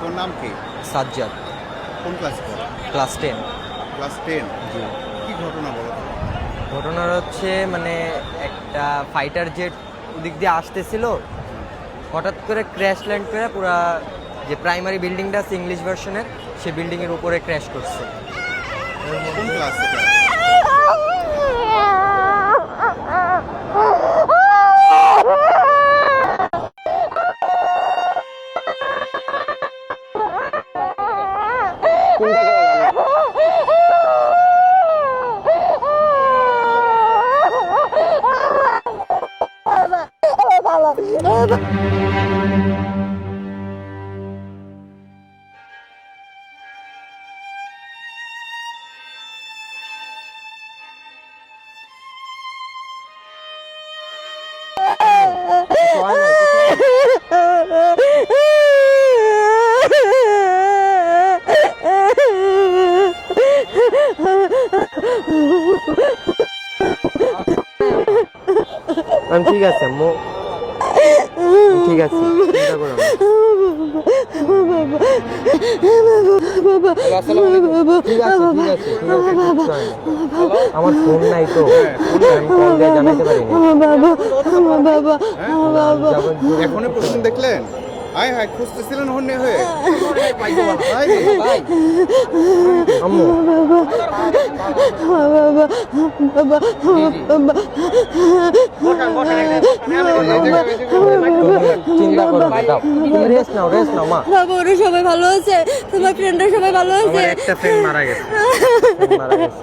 তোর নাম কি? সাজ্জাদ। কোন class class ten class ten জি। কি ঘটনা বলো তো? ঘটনার হচ্ছে মানে একটা ফাইটার জেট ওদিক দিয়ে আসতেছিল। হঠাৎ করে ক্র্যাশ ল্যান্ড করে পুরা যে প্রাইমারি বিল্ডিংটা আছে ইংলিশ ভার্সনের সে বিল্ডিংয়ের উপরে ক্র্যাশ করছে। কোন ক্লাস ম্যাম ঠিক আছে মো ঠিক আছে হয়। আমার ফোন নাই তো। আমি এখনই প্রথম দেখলেন? আয় হায় খুঁজতেছিলেন হন্যে হয়ে আম্মু চিন্তা করো না দাও তুমি রেস্ট নাও রেস্ট নাও মা বাবা ওরা সবাই ভালো আছে তোমার ফ্রেন্ডরা সবাই ভালো আছে একটা ফ্রেন্ড মারা গেছে মারা গেছে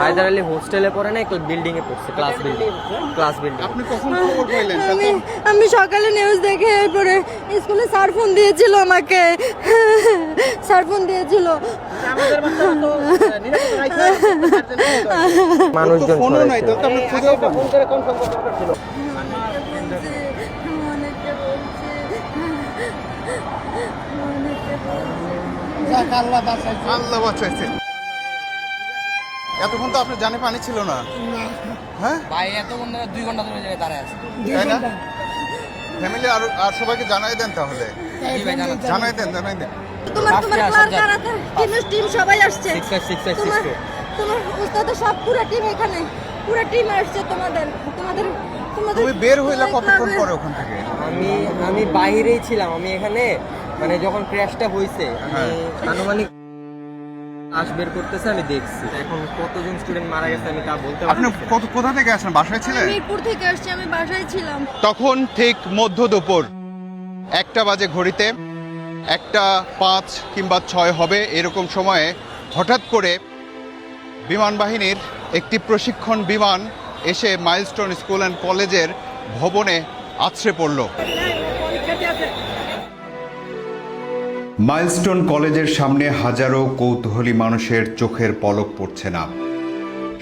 হায়দার আলী হোস্টেলে পড়ে না বিল্ডিং এ পড়ছে ক্লাস বিল্ডিং ক্লাস বিল্ডিং আপনি কখন খবর পাইলেন? আমি আমি সকালে নিউজ দেখে এরপরে স্কুলে স্যার ফোন দিয়েছিল আমাকে। স্যার ফোন দিয়েছিল। মানুষজন ফোনও নাই তো আপনি খুঁজেও পান অনেকে বলছে অনেকে আল্লাহ বাঁচাইছে। এতক্ষণ তো আপনার জানে পানি ছিল না। হ্যাঁ? ভাই এত বন্ধু দুই ঘণ্টা ধরে জায়গায় দাঁড়ায় আছে। তাই না? ফ্যামিলি আর আর সবাইকে জানাই দেন তাহলে। জানান। জানাই দেন জানাই দেন। তোমার তোমার ক্লাস আসছে। টিম সবাই আসছে। তোমার তোমার সব পুরো টিম এখানে। পুরো টিম আসছে তোমাদের। তোমাদের তোমাদের তুমি বের হইলা কতক্ষণ ক্লাবের- পরে ওখান থেকে? আমি আমি বাইরেই ছিলাম। আমি এখানে মানে যখন ক্র্যাশটা হয়েছে আমি আনুমানিক আশ বের করতেছে আমি দেখছি। এখন কতজন স্টুডেন্ট মারা গেছে আমি তা বলতে আপনি কত কোথা থেকে আসেন বাসায় ছিলেন মিরপুর থেকে আসছি আমি বাসায় ছিলাম। তখন ঠিক মধ্য দুপুর। একটা বাজে ঘড়িতে একটা পাঁচ কিংবা ছয় হবে এরকম সময়ে হঠাৎ করে বিমান বাহিনীর একটি প্রশিক্ষণ বিমান এসে মাইলস্টোন স্কুল অ্যান্ড কলেজের ভবনে আছড়ে পড়ল। মাইলস্টোন কলেজের সামনে হাজারো কৌতূহলী মানুষের চোখের পলক পড়ছে না।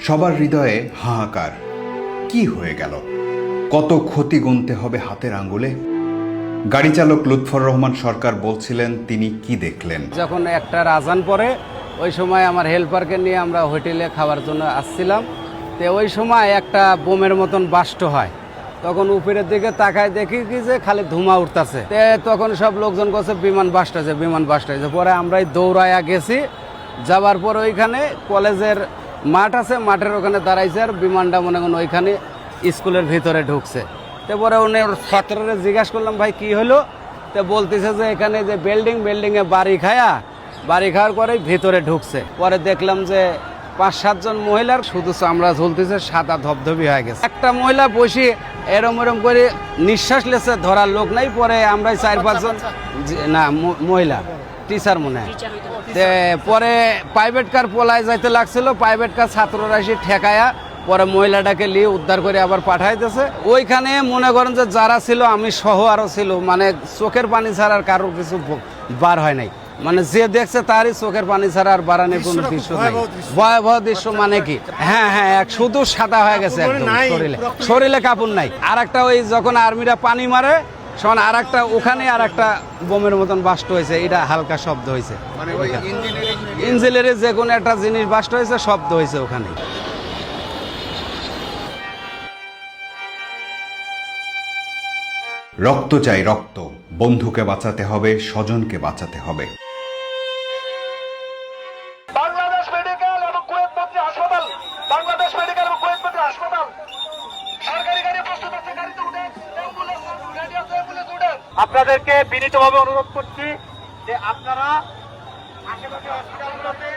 সবার হৃদয়ে হাহাকার। কি হয়ে গেল? কত ক্ষতি গুনতে হবে হাতের আঙ্গুলে গাড়ি চালক লুৎফর রহমান সরকার বলছিলেন, তিনি কি দেখলেন? যখন একটা রাজান পরে ওই সময় আমার হেল্পারকে নিয়ে আমরা হোটেলে খাওয়ার জন্য আসছিলাম। তো ওই সময় একটা বোমের মতন বাষ্ট হয়। তখন উপরের দিকে তাকায় দেখি কি যে খালি ধুমা উঠতেছে। তখন সব লোকজন করছে বিমান বাসটাছে বিমান বাসটাছে পরে আমরাই দৌড়ায়া গেছি। যাবার পর ওইখানে কলেজের মাঠ আছে, মাঠের ওখানে দাঁড়াইছে আর বিমানটা মনে করেন ওইখানে স্কুলের ভিতরে ঢুকছে। তারপরে উনি ছাত্ররা জিজ্ঞাসা করলাম, ভাই, কি হলো তো বলতেছে যে, এখানে যে বিল্ডিং বিল্ডিংয়ে বাড়ি খায়া। বাড়ি খাওয়ার পরেই ভিতরে ঢুকছে। পরে দেখলাম যে পাঁচ সাতজন মহিলার শুধু চামড়া ঝুলতেছে সাদা ধবধবি হয়ে গেছে। একটা মহিলা বসে এরম এরম করে নিঃশ্বাস লেছে ধরার লোক নাই পরে আমরা চার পাঁচজন না মহিলা টিচার মনে হয়। পরে প্রাইভেট কার পলায় যাইতে লাগছিল প্রাইভেট কার ছাত্ররা এসে ঠেকায়া পরে মহিলাটাকে নিয়ে উদ্ধার করে আবার পাঠাইতেছে। ওইখানে মনে করেন যে যারা ছিল আমি সহ আরও ছিল মানে চোখের পানি ছাড়ার কারোর কিছু বার হয় নাই। মানে যে দেখছে তারই চোখের পানি ছাড়া আর বাড়ানোর কোনো দৃশ্য নেই। ভয়াবহ দৃশ্য। মানে কি? হ্যাঁ হ্যাঁ এক শুধু সাদা হয়ে গেছে শরীরে। শরীরে কাপড় নাই। আর একটা ওই যখন আর্মিরা পানি মারে শোন আর একটা ওখানে আর একটা বোমের মতন বাস্ট হয়েছে এটা হালকা শব্দ হয়েছে। ইঞ্জিনিয়ারিং যে কোনো একটা জিনিস বাস্ট হয়েছে শব্দ হয়েছে ওখানে। রক্ত চাই রক্ত বন্ধুকে বাঁচাতে হবে স্বজনকে বাঁচাতে হবে। বিনীতভাবে অনুরোধ করছি যে আপনারা আশেপাশে হসপিটালগুলোতে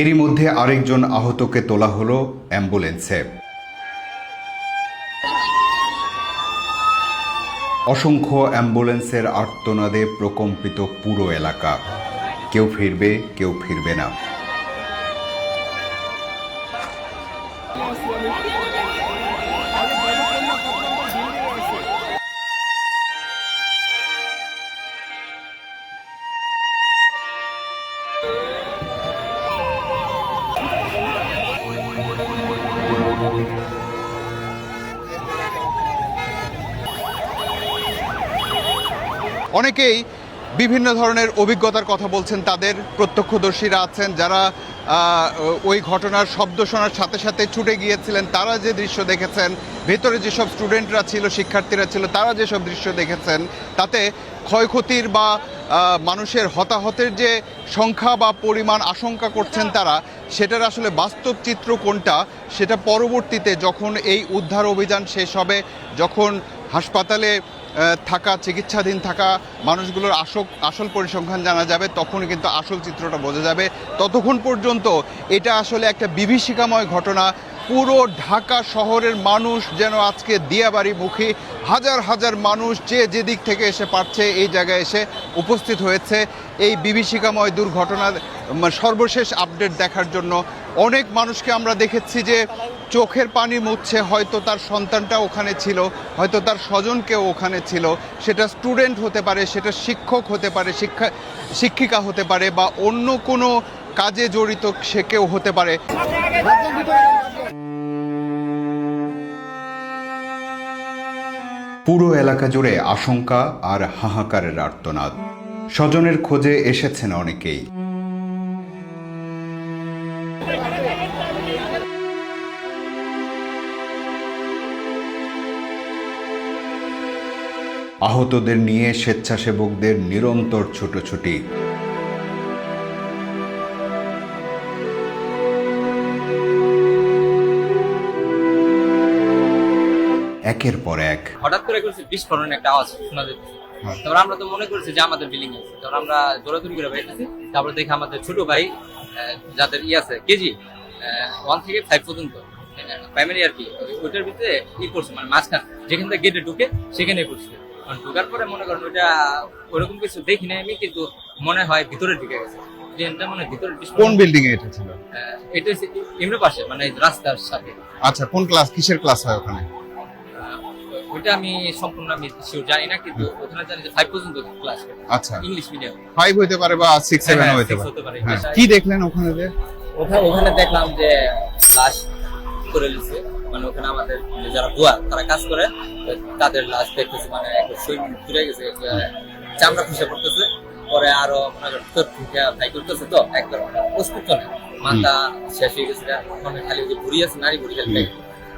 এরই মধ্যে আরেকজন আহতকে তোলা হলো অ্যাম্বুলেন্সে। অসংখ্য অ্যাম্বুলেন্সের আর্তনাদে প্রকম্পিত পুরো এলাকা। কেউ ফিরবে কেউ ফিরবে না। অনেকেই বিভিন্ন ধরনের অভিজ্ঞতার কথা বলছেন, তাদের প্রত্যক্ষদর্শীরা আছেন, যারা ওই ঘটনার শব্দ শোনার সাথে সাথে ছুটে গিয়েছিলেন, তারা যে দৃশ্য দেখেছেন, ভেতরে যেসব স্টুডেন্টরা ছিল, শিক্ষার্থীরা ছিল, তারা যেসব দৃশ্য দেখেছেন, তাতে ক্ষয়ক্ষতির বা মানুষের হতাহতের যে সংখ্যা বা পরিমাণ আশঙ্কা করছেন তারা, সেটার আসলে বাস্তব চিত্র কোনটা, সেটা পরবর্তীতে যখন এই উদ্ধার অভিযান শেষ হবে, যখন হাসপাতালে থাকা, চিকিৎসাধীন থাকা মানুষগুলোর আসল আসল পরিসংখ্যান জানা যাবে তখন কিন্তু আসল চিত্রটা বোঝা যাবে। ততক্ষণ পর্যন্ত এটা আসলে একটা বিভীষিকাময় ঘটনা। পুরো ঢাকা শহরের মানুষ যেন আজকে দিয়াবাড়ি মুখী হাজার হাজার মানুষ যে যেদিক থেকে এসে পারছে এই জায়গায় এসে উপস্থিত হয়েছে। এই বিভীষিকাময় দুর্ঘটনার সর্বশেষ আপডেট দেখার জন্য অনেক মানুষকে আমরা দেখেছি যে চোখের পানি মুছছে, হয়তো তার সন্তানটা ওখানে ছিল, হয়তো তার স্বজনকেও ওখানে ছিল। সেটা স্টুডেন্ট হতে পারে, সেটা শিক্ষক হতে পারে, শিক্ষা, শিক্ষিকা হতে পারে, বা অন্য কোনো কাজে জড়িত সে কেউ হতে পারে। পুরো এলাকা জুড়ে আশঙ্কা আর হাহাকারের আর্তনাদ। স্বজনের খোঁজে এসেছেন অনেকেই। আহতদের নিয়ে স্বেচ্ছাসেবকদের নিরন্তর ছুটোছুটি। একের পর এক। হঠাৎ করে করছি বিস্ফোরণের একটা আওয়াজ শোনা যাচ্ছে। তারপর আমরা তো মনে করছি যে আমাদের বিল্ডিং আছে। তারপর আমরা দৌড়াদৌড়ি করে বেরিয়েছি। তারপর দেখে আমাদের ছোট ভাই যাদের ই আছে কেজি ওয়ান থেকে ফাইভ পর্যন্ত। প্রাইমারি আর কি ওইটার ভিতরে ই করছে মানে মাঝখান। যেখান থেকে গেটে ঢুকে সেখানে করছে। ঢুকার পরে মনে করেন ওইটা ওরকম কিছু দেখি নাই আমি কিন্তু মনে হয় ভিতরে ঢুকে গেছে। ট্রেনটা মানে ভিতরে কোন বিল্ডিং এ এটা ছিল? এটা হচ্ছে এমনি পাশে মানে রাস্তার সাথে। আচ্ছা কোন ক্লাস কিসের ক্লাস হয় ওখানে? ওইটা আমি সম্পূর্ণ আমি শিওর জানি না কিন্তু ওখানে জানি যে ফাইভ পর্যন্ত ক্লাস আচ্ছা। ইংলিশ মিডিয়াম ফাইভ হতে পারে বা সিক্স হ্যাঁ, সেভেন হ্যাঁ, হতে পারে। কি দেখলেন ওখানে যে? ওখানে দেখলাম যে লাশ করে দিচ্ছে মানে ওখানে আমাদের যারা বুয়া তারা কাজ করে তাদের লাশ দেখতেছে মানে শরীর ফিরে গেছে চামড়া খুশে পড়তেছে। পরে আরও মনে করেন ভিতর থেকে ফ্রাই করতেছে তো একদম অস্তিত্ব নেই মাথা শেষ হয়ে গেছে মানে খালি যে ভুড়ি আছে নারী ভুড়ি খালি।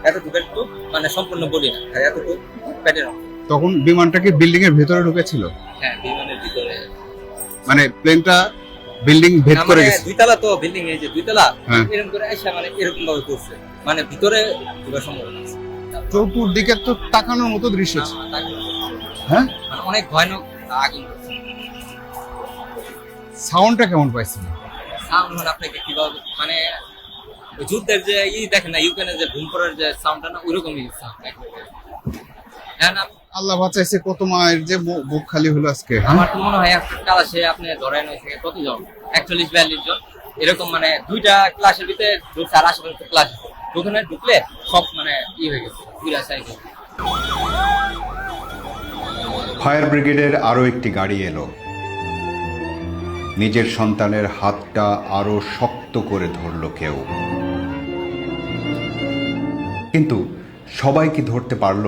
এতটুকু একটু মানে সম্পূর্ণ বলি না খালি এতটুকু পেটের তখন বিমানটা কি বিল্ডিং এর ভেতরে ঢুকেছিল? হ্যাঁ বিমানের ভিতরে। মানে প্লেনটা বিল্ডিং ভেদ করে মানে গেছে। দুইতলা তো বিল্ডিং এই যে দুইতলা হ্যাঁ। এরকম করে এসে মানে এরকম ভাবে করছে। মানে ভিতরে ঢোকার সম্ভাবনা আছে চতুর্দিকে তো তাকানোর মতো দৃশ্য। না, তাকে- হ্যাঁ? মানে অনেক ভয়ানক আগুন সাউন্ডটা কেমন পাইছিল সাউন্ড মানে আপনাকে কীভাবে মানে ওই যুদ্ধের যে ই দেখেন না ইউক্রেনের যে ভূম পড়ার যে সাউন্ডটা না ওইরকমই সাউন্ড হ্যাঁ না আল্লাহ বাঁচাইছে কত মায়ের যে বুক খালি হলো আজকে। হ্যাঁ? আমার তো মনে হয় একটা ক্লাসে আপনি ধরেন ওই থেকে কতজন? একচল্লিশ বিয়াল্লিশ জন। এরকম মানে দুইটা ক্লাসের ভিতরে ঢুকছে আর আশেপাশে ক্লাস ওখানে ঢুকলে সব মানে ই হয়ে গেছে দুইটা সাইডে ফায়ার ব্রিগেডের আরও একটি গাড়ি এলো। নিজের সন্তানের হাতটা আরও শক্ত করে ধরল কেউ। কিন্তু সবাই কি ধরতে পারল?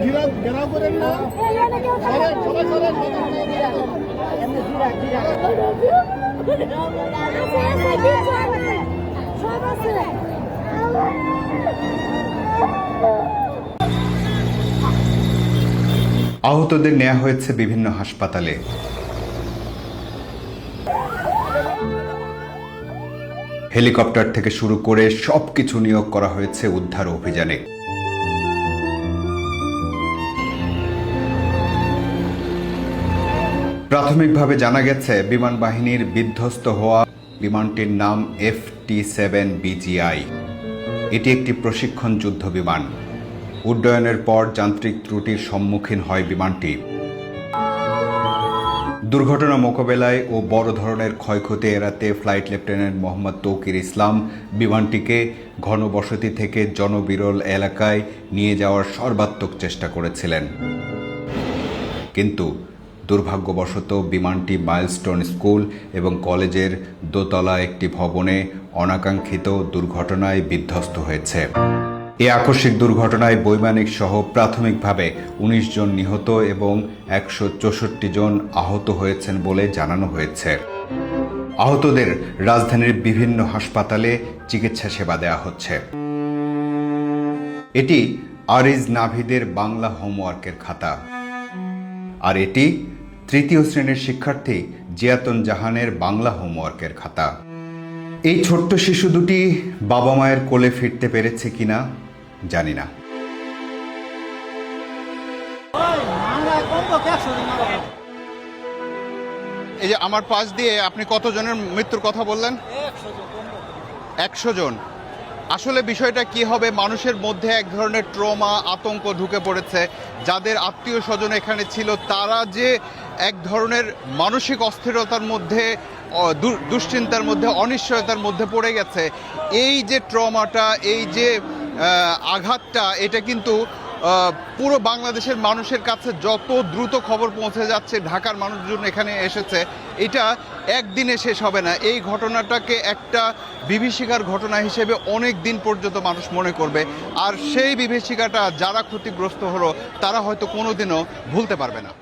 ঘেরাও আহতদের নেওয়া হয়েছে বিভিন্ন হাসপাতালে। হেলিকপ্টার থেকে শুরু করে সবকিছু নিয়োগ করা হয়েছে উদ্ধার অভিযানে। প্রাথমিকভাবে জানা গেছে, বিমান বাহিনীর বিধ্বস্ত হওয়া বিমানটির নাম এফ টি সেভেন বিজিআই এটি একটি প্রশিক্ষণ যুদ্ধ বিমান। উড্ডয়নের পর যান্ত্রিক ত্রুটির সম্মুখীন হয় বিমানটি। দুর্ঘটনা মোকাবেলায় ও বড় ধরনের ক্ষয়ক্ষতি এড়াতে ফ্লাইট লেফটেন্যান্ট মোহাম্মদ তৌকির ইসলাম বিমানটিকে ঘনবসতি থেকে জনবিরল এলাকায় নিয়ে যাওয়ার সর্বাত্মক চেষ্টা করেছিলেন। কিন্তু দুর্ভাগ্যবশত বিমানটি মাইলস্টোন স্কুল এবং কলেজের দোতলা একটি ভবনে অনাকাঙ্ক্ষিত দুর্ঘটনায় বিধ্বস্ত হয়েছে। এই আকস্মিক দুর্ঘটনায় বৈমানিক সহ প্রাথমিকভাবে উনিশ জন নিহত এবং একশো চৌষট্টি জন আহত হয়েছেন বলে জানানো হয়েছে। আহতদের রাজধানীর বিভিন্ন হাসপাতালে চিকিৎসা সেবা দেওয়া হচ্ছে। এটি আরিজ নাভিদের বাংলা হোমওয়ার্কের খাতা। আর এটি তৃতীয় শ্রেণির শিক্ষার্থী জিয়াতন জাহানের বাংলা হোমওয়ার্কের খাতা। এই ছোট্ট শিশু দুটি বাবা মায়ের কোলে ফিরতে পেরেছে কিনা জানি না। এই যে আমার পাশ দিয়ে আপনি কতজনের মৃত্যুর কথা বললেন? একশো জন। আসলে বিষয়টা কি হবে? মানুষের মধ্যে এক ধরনের ট্রমা, আতঙ্ক ঢুকে পড়েছে। যাদের আত্মীয় স্বজন এখানে ছিল, তারা যে এক ধরনের মানসিক অস্থিরতার মধ্যে দুশ্চিন্তার মধ্যে, অনিশ্চয়তার মধ্যে পড়ে গেছে। এই যে ট্রমাটা, এই যে আঘাতটা, এটা কিন্তু পুরো বাংলাদেশের মানুষের কাছে যত দ্রুত খবর পৌঁছে যাচ্ছে, ঢাকার মানুষজন এখানে এসেছে, এটা একদিনে শেষ হবে না। এই ঘটনাটাকে একটা বিভীষিকার ঘটনা হিসেবে অনেক দিন পর্যন্ত মানুষ মনে করবে। আর সেই বিভীষিকাটা যারা ক্ষতিগ্রস্ত হলো, তারা হয়তো কোনোদিনও ভুলতে পারবে না।